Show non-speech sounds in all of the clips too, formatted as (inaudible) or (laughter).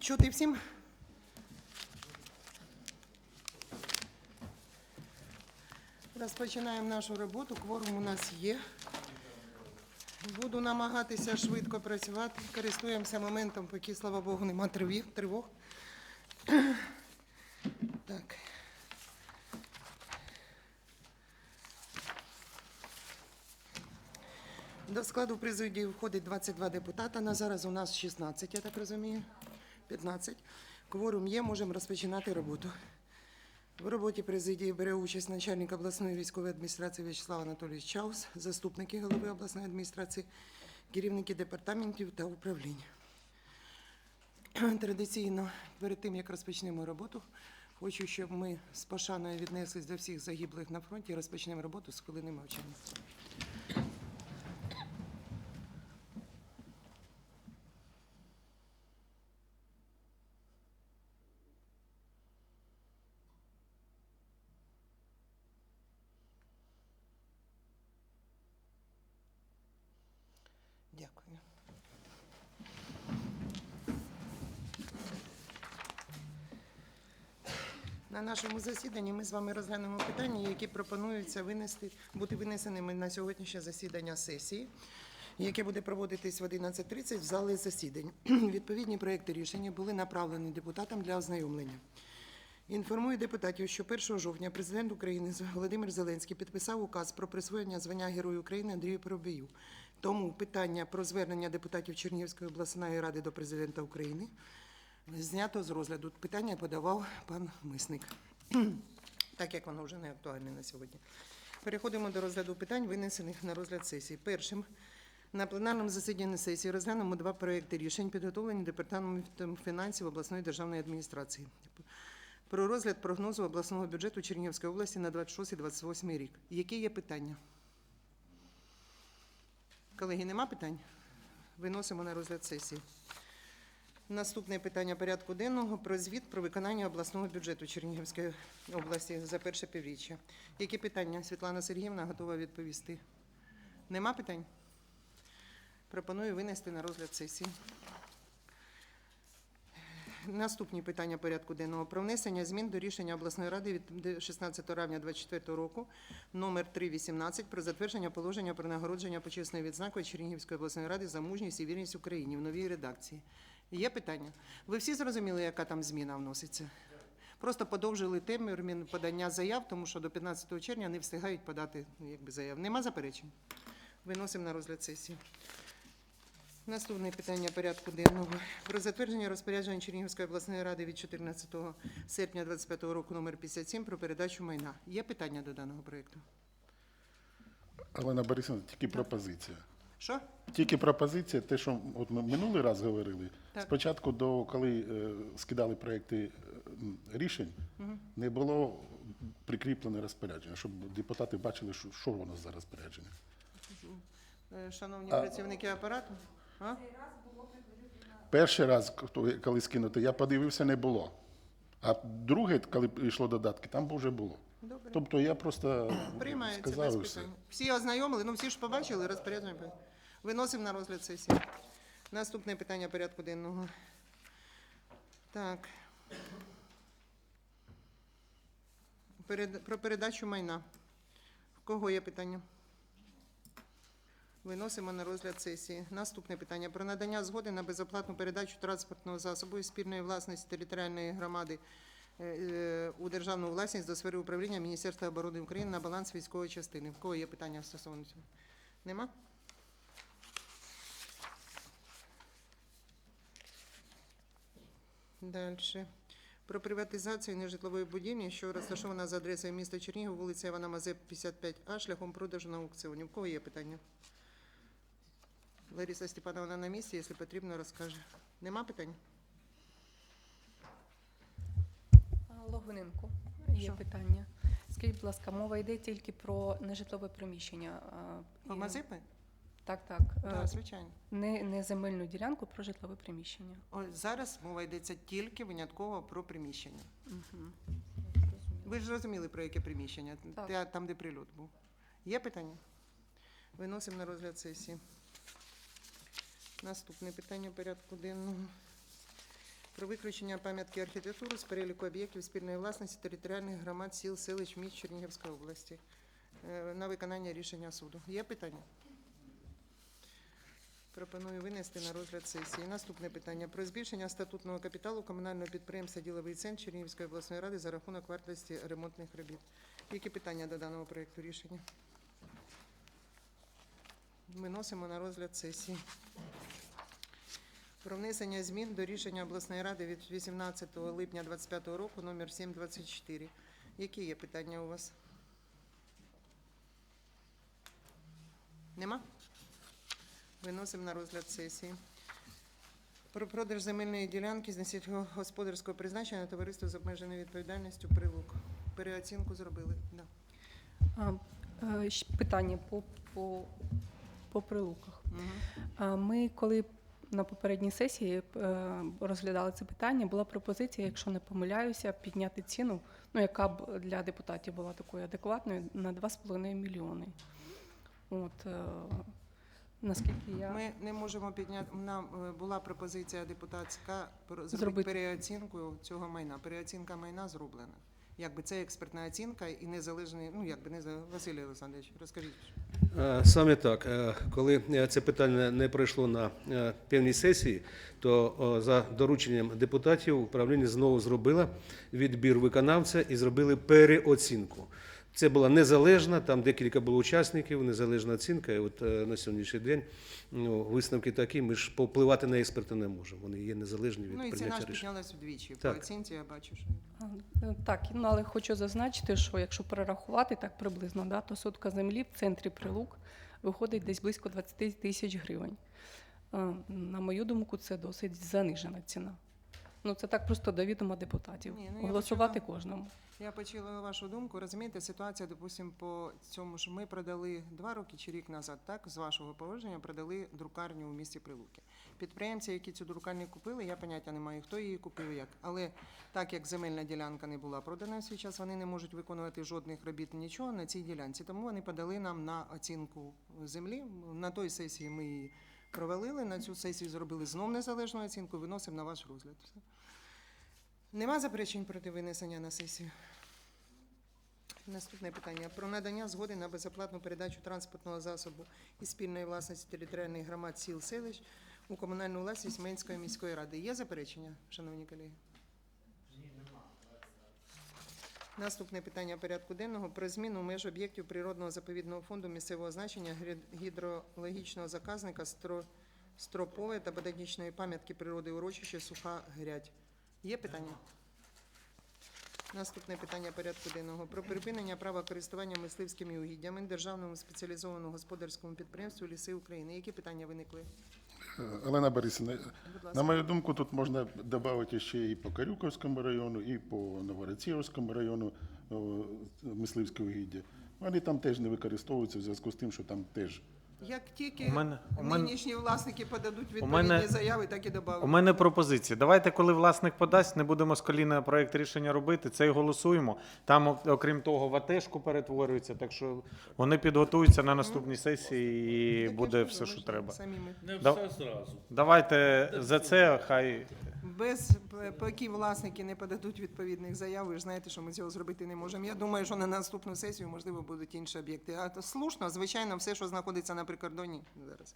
Чути всім? Розпочинаємо нашу роботу. Кворум у нас є. Буду намагатися швидко працювати. Користуємося моментом, поки, слава Богу, нема тривог. Так. До складу президії входить 22 депутата. На зараз у нас 16, я так розумію. 15. Кворум є, можемо розпочинати роботу. В роботі президії бере участь начальник обласної військової адміністрації В'ячеслав Анатолійович Чаус, заступники голови обласної адміністрації, керівники департаментів та управлінь. Традиційно, перед тим як розпочнемо роботу, хочу, щоб ми з пошаною віднеслись до всіх загиблих на фронті і розпочнемо роботу з хвилини мовчання. Дякую. На нашому засіданні ми з вами розглянемо питання, які пропонуються винести, бути винесеними на сьогоднішнє засідання сесії, яке буде проводитись в 11.30 в залі засідань. (clears throat) Відповідні проекти рішення були направлені депутатам для ознайомлення. Інформую депутатів, що 1 жовтня президент України Володимир Зеленський підписав указ про присвоєння звання Герою України Андрію Поробію. Тому питання про звернення депутатів Чернігівської обласної ради до президента України знято з розгляду. Питання подавав пан Мисник, (clears throat) так як воно вже не актуальне на сьогодні. Переходимо до розгляду питань, винесених на розгляд сесії. Першим на пленарному засіданні сесії розглянемо два проекти рішень, підготовлені департаментом фінансів обласної державної адміністрації. Про розгляд прогнозу обласного бюджету Чернігівської області на 26-28 рік. Які є питання? Колеги, нема питань? Виносимо на розгляд сесії. Наступне питання порядку денного про звіт про виконання обласного бюджету Чернігівської області за перше півріччя. Які питання Світлана Сергіївна готова відповісти? Нема питань? Пропоную винести на розгляд сесії. Наступні питання порядку денного про внесення змін до рішення обласної ради від 16 травня 2024 року номер 318 про затвердження положення про нагородження почесною відзнакою Чернігівської обласної ради за мужність і вірність Україні в новій редакції. Є питання? Ви всі зрозуміли, яка там зміна вноситься? Просто подовжили термін подання заяв, тому що до 15 червня не встигають подати ну, якби, заяв. Нема заперечень? Виносимо на розгляд сесії. Наступне питання порядку денного про затвердження розпорядження Чернігівської обласної ради від 14 серпня 2025 року номер 57 про передачу майна. Є питання до даного проєкту? Олена Борисовна, тільки пропозиція. Що? Тільки пропозиція, те, що от ми минулий раз говорили. Так. Спочатку, до коли е, скидали проекти е, рішень, не було прикріплене розпорядження, щоб депутати бачили, що, що воно за розпорядження. Е, Шановні А- працівники апарату? А? Перший раз, коли скинути, я подивився, не було. А друге, коли йшло додатки, там вже було. Добре. Тобто я просто (clears throat) Приймається сказав без і все. питань. Всі ознайомили, ну всі ж побачили розпорядження. Виносимо на розгляд сесії. Наступне питання порядку денного. Так. Перед, про передачу майна. В кого є питання? Виносимо на розгляд сесії. Наступне питання про надання згоди на безоплатну передачу транспортного засобу із спільної власності територіальної громади е, е, у державну власність до сфери управління Міністерства оборони України на баланс військової частини. В кого є питання стосовно цього? Нема? Далі. Про приватизацію нежитлової будівлі, що розташована за адресою міста Чернігів, вулиця Івана Мазеп, 55А, шляхом продажу на аукціоні. В кого є питання? Лариса Степановна на місці, якщо потрібно, розкаже. Нема питань? Логвиненко, є Що? питання. Скажіть, будь ласка, мова йде тільки про нежитлове приміщення. а, По і-? Так, так. е, Так, звичайно. Не, не земельну ділянку, про житлове приміщення. Ось зараз мова йдеться тільки винятково про приміщення. Угу. Ви ж зрозуміли, про яке приміщення, Так. Те, там, де прильот був. Є питання? Виносимо на розгляд сесії. Наступне питання порядку денного. Про виключення пам'ятки архітектури з переліку об'єктів спільної власності територіальних громад сіл, селищ, міст Чернігівської області е, на виконання рішення суду. Є питання? Пропоную винести на розгляд сесії. Наступне питання про збільшення статутного капіталу комунального підприємства Діловий центр Чернігівської обласної ради за рахунок вартості ремонтних робіт. Які питання до даного проекту рішення? Виносимо на розгляд сесії. Про внесення змін до рішення обласної ради від 18 липня 2025 року номер 724. Які є питання у вас? Нема? Виносимо на розгляд сесії. Про продаж земельної ділянки з господарського призначення товариство з обмеженою відповідальністю Прилук. Переоцінку зробили. Да. А, е, Питання по, по, по прилуках. А Ми, коли на попередній сесії е, розглядали це питання, була пропозиція, якщо не помиляюся, підняти ціну, ну яка б для депутатів була такою адекватною, на 2,5 мільйони. От е, наскільки я Ми не можемо підняти. Нам е, була пропозиція депутатська про- зробити Зробити. переоцінку цього майна. Переоцінка майна зроблена. Якби це експертна оцінка і незалежний, ну якби не за Василій Олександрович, розкажіть. Е, Саме так. Е, Коли е, це питання не пройшло на певній сесії, то за дорученням депутатів управління знову зробило відбір виконавця і зробили переоцінку. Це була незалежна, там декілька було учасників, незалежна оцінка. І от е, на сьогоднішній день ну, висновки такі, ми ж повпливати на експерта не можемо. Вони є незалежні від Ну і ціна ж піднялась вдвічі. По Так. оцінці я бачу, що е, Так, ну але хочу зазначити, що якщо перерахувати так приблизно, да, то сотка землі в центрі Прилук виходить десь близько 20 тисяч гривень. Е, На мою думку, це досить занижена ціна. Ну це так просто до відома депутатів. Ні, ну, я Голосувати почула. кожному. Я почула вашу думку. Розумієте, ситуація, допустимо, по цьому ж ми продали два роки чи рік назад, так, з вашого положення, продали друкарню у місті Прилуки. Підприємці, які цю друкарню купили, я поняття не маю, хто її купив, як. Але так як земельна ділянка не була продана в свій час, вони не можуть виконувати жодних робіт, нічого на цій ділянці. Тому вони подали нам на оцінку землі. На той сесії ми її провалили, на цю сесію зробили знов незалежну оцінку, виносимо на ваш розгляд. Все. Нема заперечень проти винесення на сесію? Наступне питання про надання згоди на безоплатну передачу транспортного засобу із спільної власності територіальних громад сіл селищ у комунальну власність Менської міської ради. Є заперечення, шановні колеги? Наступне питання порядку денного про зміну меж об'єктів природного заповідного фонду місцевого значення гідрологічного заказника стропової та ботанічної пам'ятки природи урочище Суха Грядь. Є питання? Наступне питання порядку денного про припинення права користування мисливськими угіддями державному спеціалізованому господарському підприємству Ліси України. Які питання виникли? Олена Борисівна, на мою думку, тут можна додати ще і по Карюковському району, і по Новороцівському району о, мисливське угіддя. Вони там теж не використовуються в зв'язку з тим, що там теж Як тільки У мене- у мене- нинішні власники подадуть відповідні мене- заяви, так і додамо. У мене пропозиція. Давайте, коли власник подасть, не будемо з коліна проект рішення робити. Це і голосуємо. Там, ок- окрім того, в АТшку перетворюється, так що вони підготуються на наступній сесії і Так буде все, що треба. Самі ми. Не Да- все зразу. Давайте за це хай Без поки власники не подадуть відповідних заяв, ви ж знаєте, що ми цього зробити не можемо. Я думаю, що на наступну сесію можливо будуть інші об'єкти. А то слушно, звичайно, все, що знаходиться на прикордоні зараз.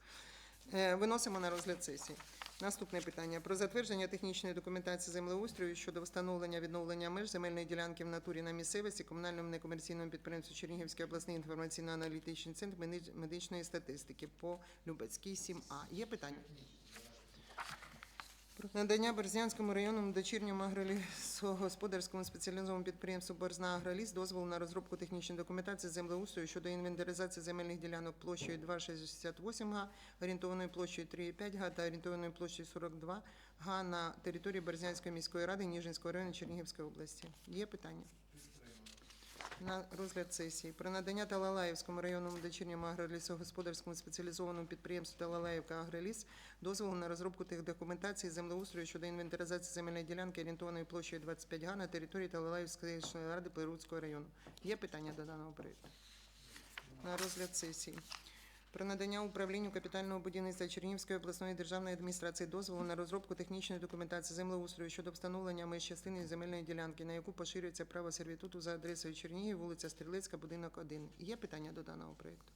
Е, Виносимо на розгляд сесії. Наступне питання про затвердження технічної документації землеустрою щодо встановлення відновлення меж земельної ділянки в натурі на місцевості комунальному некомерційному підприємству Чернігівський обласний інформаційно-аналітичний центр медичної статистики по Любецькій 7А. Є питання? Надання Берзянському районному дочірньому агролісогосподарському спеціалізованому підприємству Борзна Агроліс дозволу на розробку технічної документації землеустрою щодо інвентаризації земельних ділянок площею 2,68 га, орієнтованою площею 3,5 га та орієнтованою площею 42 га на території Берзянської міської ради Ніжинського району Чернігівської області. Є питання? На розгляд сесії про надання Талалаївському районному дочірньому агролісогосподарському спеціалізованому підприємству Талалаївка Агроліс дозволу на розробку тих документацій землеустрою щодо інвентаризації земельної ділянки орієнтованої площею 25 га на території Талалаївської ради Плеруцького району. Є питання до даного проєкту? На розгляд сесії. Про надання управлінню капітального будівництва Чернівської обласної державної адміністрації дозволу на розробку технічної документації землеустрою щодо встановлення меж частини земельної ділянки, на яку поширюється право сервітуту за адресою Чернігів, вулиця Стрілецька, будинок 1. Є питання до даного проєкту?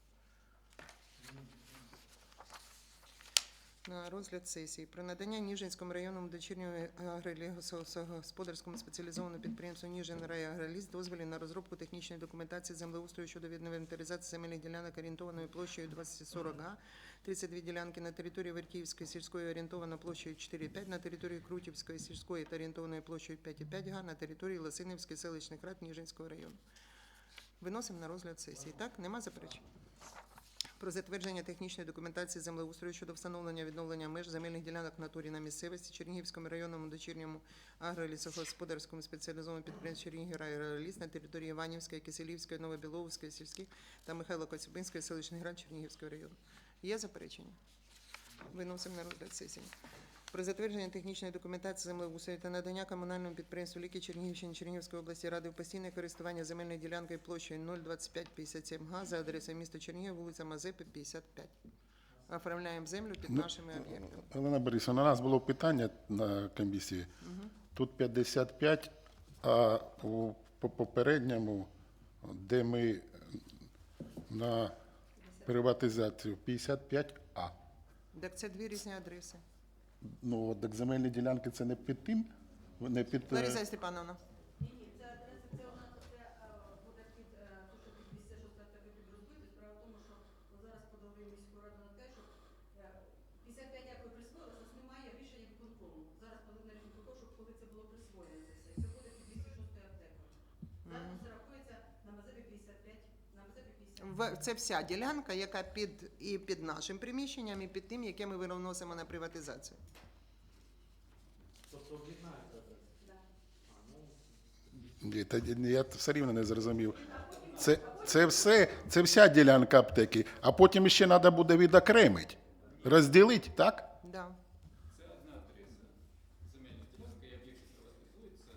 На розгляд сесії про надання Ніжинському районному дочірньому агролісогосподарському спеціалізованому підприємству Ніжин Райагроліс дозволів на розробку технічної документації землеустрою щодо інвентаризації земельних ділянок орієнтованою площею 2040 га, 32 ділянки на території Верківської сільської орієнтовано площею 4,5, на території Крутівської сільської та орієнтованою площею 5,5 га, на території Лосинівської селищних рад Ніжинського району. Виносимо на розгляд сесії. Так, нема заперечень? Про затвердження технічної документації землеустрою щодо встановлення відновлення меж земельних ділянок в натурі на місцевості Чернігівському районному дочірньому агролісогосподарському спеціалізованому підприємстві Чернігів «Райагроліс» на території Іванівської, Киселівської, Новобіловської сільських та Михайло-Коцюбинської селищних рад Чернігівського району. Є заперечення? Виносимо на розгляд сесії. Про затвердження технічної документації землеустрою та надання комунальному підприємству Ліки Чернігівщини Чернігівської області ради в постійне користування земельною ділянкою площею 02557 га за адресою міста Чернігів, вулиця Мазепи, 55. Оформляємо землю під Ну, нашими об'єктами. Олена Борисовна, у нас було питання на комісії. Тут 55, а у по- попередньому, де ми на приватизацію 55А. Так це дві різні адреси. Ну, так земельні ділянки це не під тим, не під... е, Лариса Степановна. Справа в тому, що зараз подали міську раду на те, що е, 55 як ви присвоїли, у нас немає рішення виконкому. Зараз подали на рішення виконкому, щоб коли це було присвоєно це все. Це буде під 206 аптекою. Зараз це рахується на Мазепі 55, на Мазепі 50. В- Це вся ділянка, яка під і під нашим приміщенням, і під тим, яке ми виносимо на приватизацію. Ні, та я все рівно не зрозумів. Це, це все, це вся ділянка аптеки, а потім ще треба буде відокремити, розділити, так? Да. Це одна адреса. Земельна ділянка, об'єкти приватизуються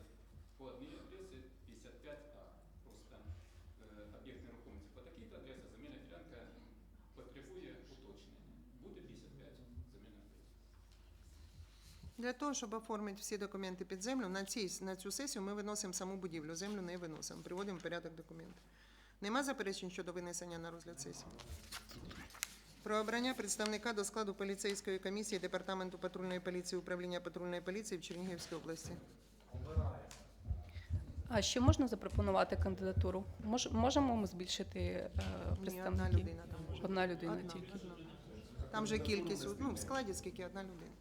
по одній адресі 55А. Просто там е, об'єкт нерухомості по такій адресі, земельна ділянка потребує уточнення. Буде 55 земельна адреса. Для того, щоб оформити всі документи під землю, на, цій, на цю сесію ми виносимо саму будівлю, землю не виносимо, приводимо в порядок документи. Нема заперечень щодо винесення на розгляд сесії? Про обрання представника до складу поліцейської комісії Департаменту патрульної поліції управління патрульної поліції в Чернігівській області. А ще можна запропонувати кандидатуру? Мож, можемо ми збільшити е, Ні, одна людина там. Одна людина Одна, тільки. одна. Там же кількість, ну, в складі скільки одна людина.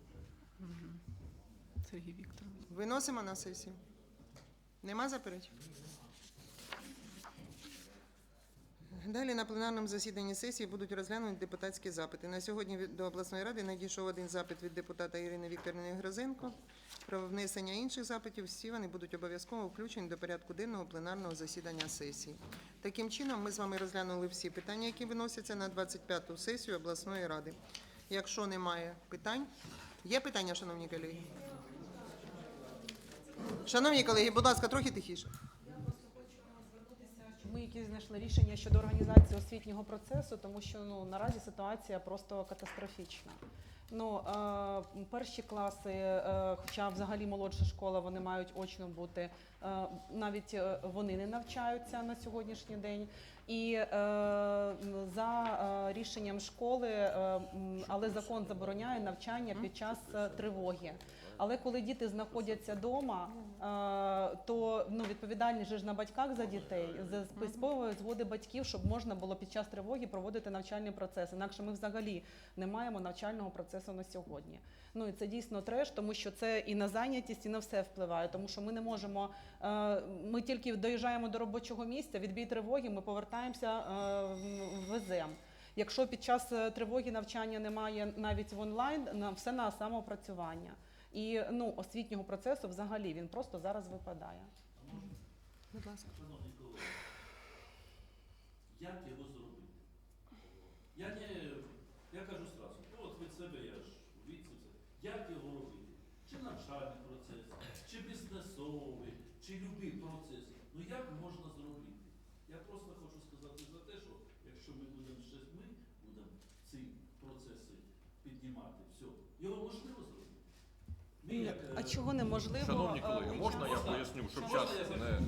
Сергій Вікторович. Виносимо на сесію. Нема заперечень? Далі на пленарному засіданні сесії будуть розглянуті депутатські запити. На сьогодні до обласної ради надійшов один запит від депутата Ірини Вікторівни Грозенко. Про внесення інших запитів всі вони будуть обов'язково включені до порядку денного пленарного засідання сесії. Таким чином, ми з вами розглянули всі питання, які виносяться на 25-ту сесію обласної ради. Якщо немає питань, є питання, шановні колеги? Шановні колеги, будь ласка, трохи тихіше. Ми якісь знайшли рішення щодо організації освітнього процесу, тому що ну наразі ситуація просто катастрофічна. Ну е, перші класи, е, хоча взагалі молодша школа, вони мають очно бути. Е, навіть вони не навчаються на сьогоднішній день. І е, за е, рішенням школи, е, м, але закон забороняє навчання під час е, тривоги. Але коли діти знаходяться вдома, то ну, відповідальність же ж на батьках за дітей, за письмової згоди батьків, щоб можна було під час тривоги проводити навчальний процес. Інакше ми взагалі не маємо навчального процесу на сьогодні. Ну і це дійсно треш, тому що це і на зайнятість, і на все впливає. Тому що ми не можемо. е, Ми тільки доїжджаємо до робочого місця, відбій тривоги, ми повертаємося е, веземо. Якщо під час е, тривоги навчання немає навіть в онлайн, все на самоопрацювання. І ну, освітнього процесу взагалі він просто зараз випадає. Будь ласка. Шановні колеги, як його зробити? Я не, я кажу зразу, ну, от від себе я ж у віці все. Як його робити? Чи навчальний процес, чи бізнесовий, чи будь-який процес. Ну як можна зробити? Я просто хочу сказати за те, що якщо ми будемо щось ми будемо піднімати. Все. Його можливо зробити. А чого неможливо? Шановні колеги, можна час- я поясню, щоб час не,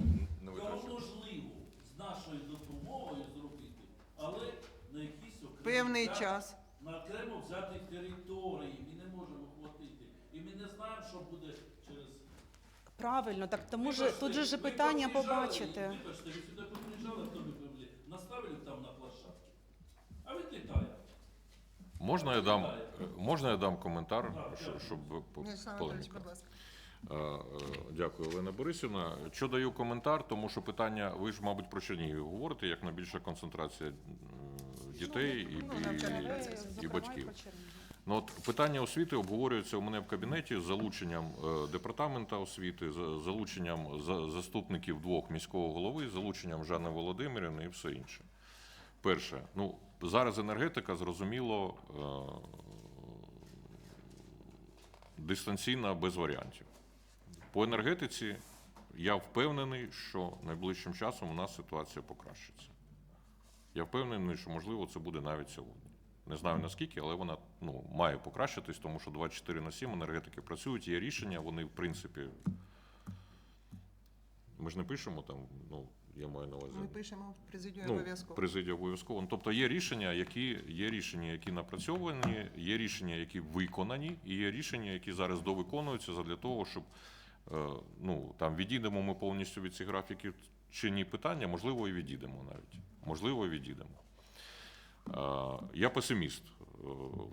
не витрачав? можливо з нашою допомогою зробити, але на якийсь окремий Певний час. на окремо взятих території. Ми не можемо хватити. І ми не знаємо, що буде через. Правильно, так тому ж Вибачте, тут же ж ви питання побачити. Вибачте, ви сюди приїжджали, хто ви були, наставили там на площадці. А ви літає. Можна я дам, можна я дам коментар, щоб по- полеміка? Е, е, Дякую, Олена Борисівна. Що даю коментар, тому що питання, ви ж, мабуть, про Чернігів говорите, як найбільша концентрація дітей і, ну, і, і батьків. Ну, от питання освіти обговорюється у мене в кабінеті з залученням е, департамента освіти, з залученням за- заступників двох міського голови, з залученням Жанни Володимирівни і все інше. Перше, ну зараз енергетика зрозуміло е, дистанційна без варіантів. По енергетиці я впевнений, що найближчим часом у нас ситуація покращиться. Я впевнений, що можливо це буде навіть сьогодні. Не знаю наскільки, але вона ну, має покращитись, тому що 24 на 7 енергетики працюють, є рішення, вони в принципі. Ми ж не пишемо там, ну, я маю на увазі. Ми пишемо в президію Ну, обов'язково. президія обов'язково. Ну, Тобто є рішення, які є рішення, які напрацьовані, є рішення, які виконані, і є рішення, які зараз довиконуються для того, щоб е, ну там відійдемо ми повністю від цих графіків чи ні питання, можливо, і відійдемо навіть. Можливо, і відійдемо. Е, Я песиміст е,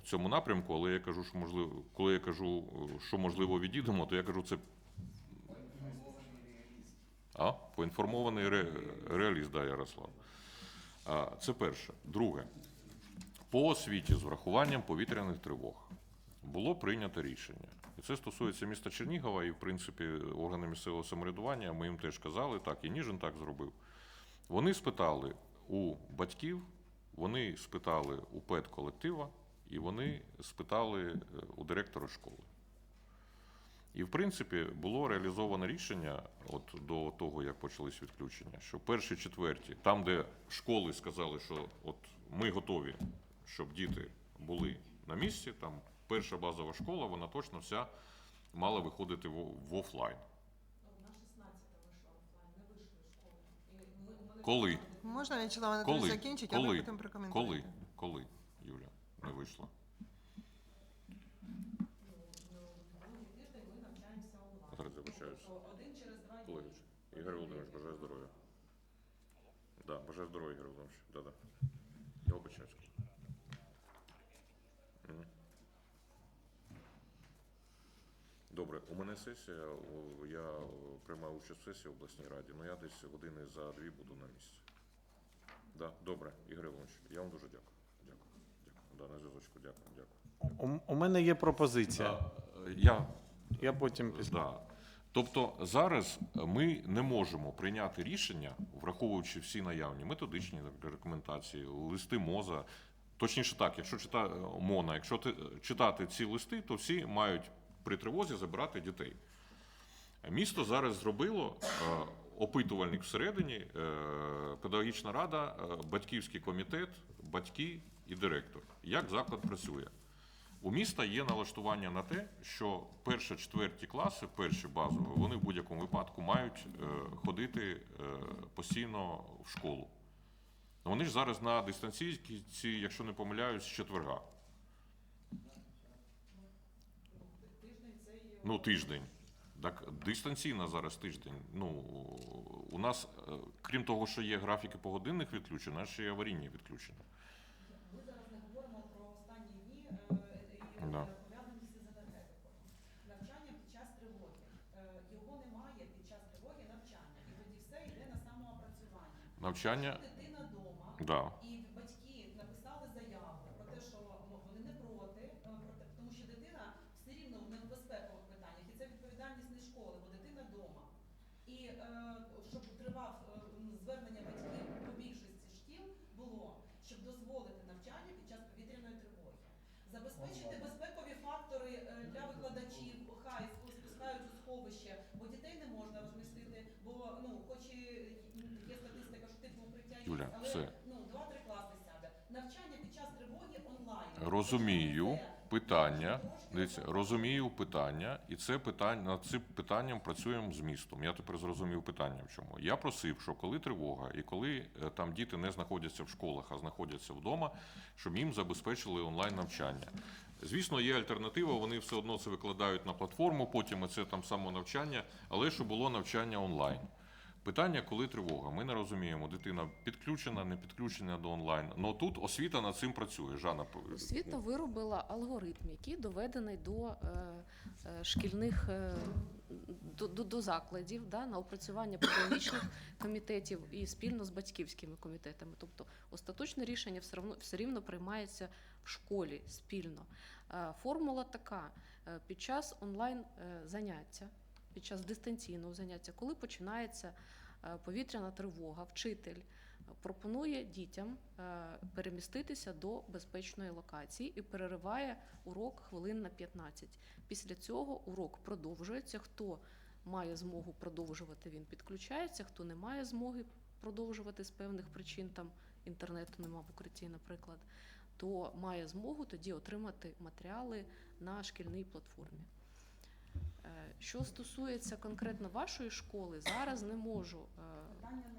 в цьому напрямку, але я кажу, що можливо, коли я кажу, що можливо відійдемо, то я кажу, це поінформований ре, реаліст, да, Ярослав. Це перше. Друге. По освіті з врахуванням повітряних тривог було прийнято рішення. І це стосується міста Чернігова, і, в принципі, органи місцевого самоврядування, ми їм теж казали, так, і Ніжин так зробив. Вони спитали у батьків, вони спитали у педколектива, і вони спитали е, у директора школи. І в принципі було реалізовано рішення от до того, як почались відключення, що перші четверті, там, де школи сказали, що от ми готові, щоб діти були на місці, там перша базова школа, вона точно вся мала виходити в, в офлайн. Коли? Можна Анатолійович Коли? закінчить, а потім прокоментуєте. Коли? Коли, Юля, не вийшла? Зараз вибачаюся. Колеги, Ігор Володимирович, бажаю здоров'я. Да, бажаю здоров'я, Ігор Володимирович. Да, да. Я вибачаюся. Мгм. Добре, у мене сесія, о, я о, приймаю участь в сесії в обласній раді, ну я десь години за дві буду на місці. Да, добре, Ігор Володимирович, я вам дуже дякую. Дякую. Дякую. Да, на зв'язочку, дякую, дякую. У, у мене є пропозиція. Да, е, я Я потім після. Да. Тобто зараз ми не можемо прийняти рішення, враховуючи всі наявні методичні рекомендації, листи МОЗа. Точніше так, якщо читати МОНа, якщо ти- читати ці листи, то всі мають при тривозі забирати дітей. Місто зараз зробило е, опитувальник всередині, е, педагогічна рада, е, батьківський комітет, батьки і директор. Як заклад працює? У міста є налаштування на те, що перші четверті класи, перші базові, вони в будь-якому випадку мають е, ходити е, постійно в школу. Вони ж зараз на дистанційці, якщо не помиляюсь, з четверга. Ну, тиждень. Так, дистанційно зараз тиждень. Ну, у нас, е, крім того, що є графіки погодинних відключень, у ще є аварійні відключення. Ми зараз не говоримо про останні дні е, і Да. Навчання під час тривоги. Е, Його немає під час тривоги навчання. І тоді все йде на самоопрацювання. Навчання, Якщо дитина вдома, да. і батьки написали заяву про те, що м- вони не проти, е, про те- тому що дитина все рівно в небезпекових питаннях, і це відповідальність не школи, бо дитина вдома. І е, щоб тривав е, м, звернення батьків по більшості шкіл було, щоб дозволити навчання під час повітряної тривоги. Забезпечити безпекові фактори е, для викладачів, хай спу- спускають у сховище, бо дітей не можна розмістити, бо ну, хоч і є статистика, що типу укриття є, Юля, але все. ну, 2-3 класи сяде. Навчання під час тривоги онлайн. Розумію. Питання. Дивіться, розумію питання, і це питання над цим питанням працюємо з містом. Я тепер зрозумів питання. В чому я просив, що коли тривога і коли е, там діти не знаходяться в школах, а знаходяться вдома, щоб їм забезпечили онлайн навчання. Звісно, є альтернатива. Вони все одно це викладають на платформу, потім це там самонавчання, але щоб було навчання онлайн. Питання, коли тривога. Ми не розуміємо, дитина підключена, не підключена до онлайн. Ну тут освіта над цим працює. Жанна Освіта виробила алгоритм, який доведений до е, е, шкільних е, до, до, до закладів да, на опрацювання педагогічних (coughs) комітетів і спільно з батьківськими комітетами. Тобто остаточне рішення все рівно, все рівно приймається в школі спільно. Формула така: під час онлайн заняття, під час дистанційного заняття, коли починається е, повітряна тривога, вчитель пропонує дітям е, переміститися до безпечної локації і перериває урок хвилин на 15. Після цього урок продовжується. Хто має змогу продовжувати, він підключається. Хто не має змоги продовжувати з певних причин, там інтернету нема в укритті, наприклад, то має змогу тоді отримати матеріали на шкільній платформі. Е, Що стосується конкретно вашої школи, зараз не можу е,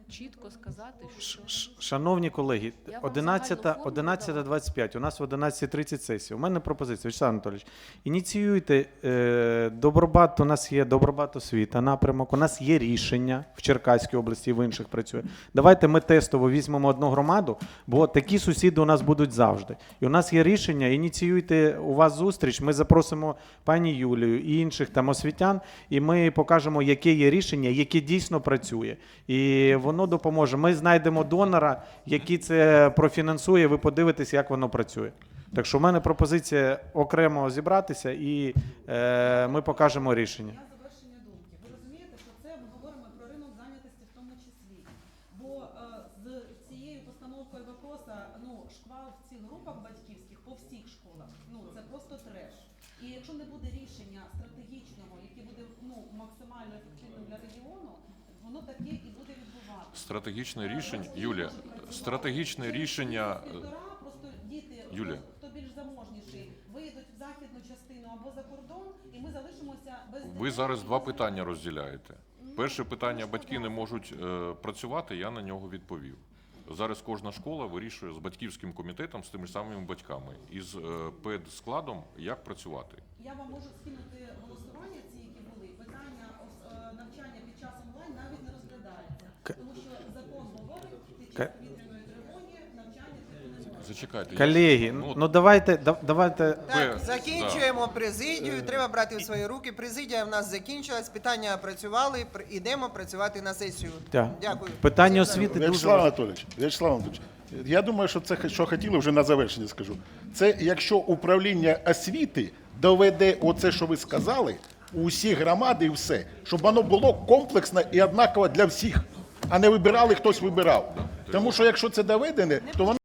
чітко сказати, що Шановні колеги, Я 11, загальну формулу 11.25, у нас в 11.30 сесія. У мене пропозиція, Вячеслав Анатолійович, ініціюйте е, Добробат, у нас є Добробат освіта напрямок, у нас є рішення в Черкаській області і в інших працює. Давайте ми тестово візьмемо одну громаду, бо такі сусіди у нас будуть завжди. І у нас є рішення, ініціюйте у вас зустріч, ми запросимо пані Юлію і інших там освітян, і ми покажемо, яке є рішення, яке дійсно працює. І воно допоможе. Ми знайдемо донора, який це профінансує. Ви подивитесь, як воно працює. Так що в мене пропозиція окремо зібратися, і е, ми покажемо рішення. Я завершення думки. Ви розумієте, що це ми говоримо про ринок зайнятості в тому числі. Бо е, з цією постановкою вопроса, ну, шквал в цих групах батьківських по всіх школах, ну, це просто треш. І якщо не буде рішення стратегічного, яке буде ну, максимально ефективним для регіону, воно таке і буде відбуватися. Стратегічне рішення, Юлія, стратегічне рішення. е, просто діти, Юлія. хто, хто більш заможніший, виїдуть в західну частину або за кордон, і ми залишимося без Ви зараз два питання розділяєте. Перше питання батьки не можуть е, працювати, я на нього відповів. Зараз кожна школа вирішує з батьківським комітетом, з тими самими батьками і з е, педскладом, як працювати. Я вам можу скинути голосування, ці, які були. Питання е, навчання під час онлайн навіть не розглядається. Тому що закон говорить, під час повітряної тривоги навчання тільки не може. Зачекайте. Колеги, ну, ну давайте, да- давайте. Так, Ви- закінчуємо президію. Треба брати в свої руки. Президія в нас закінчилась. Питання працювали. пр- Ідемо працювати на сесію. Так. Дякую. Питання Всім освіти дуже Вячеслав. Анатолійович, Вячеслав Анатолійович, я думаю, що це що хотіли вже на завершення скажу. Це якщо управління освіти доведе оце, що ви сказали, у всі громади і все, щоб воно було комплексно і однаково для всіх, а не вибирали, хтось вибирав. Тому що якщо це доведене, то воно.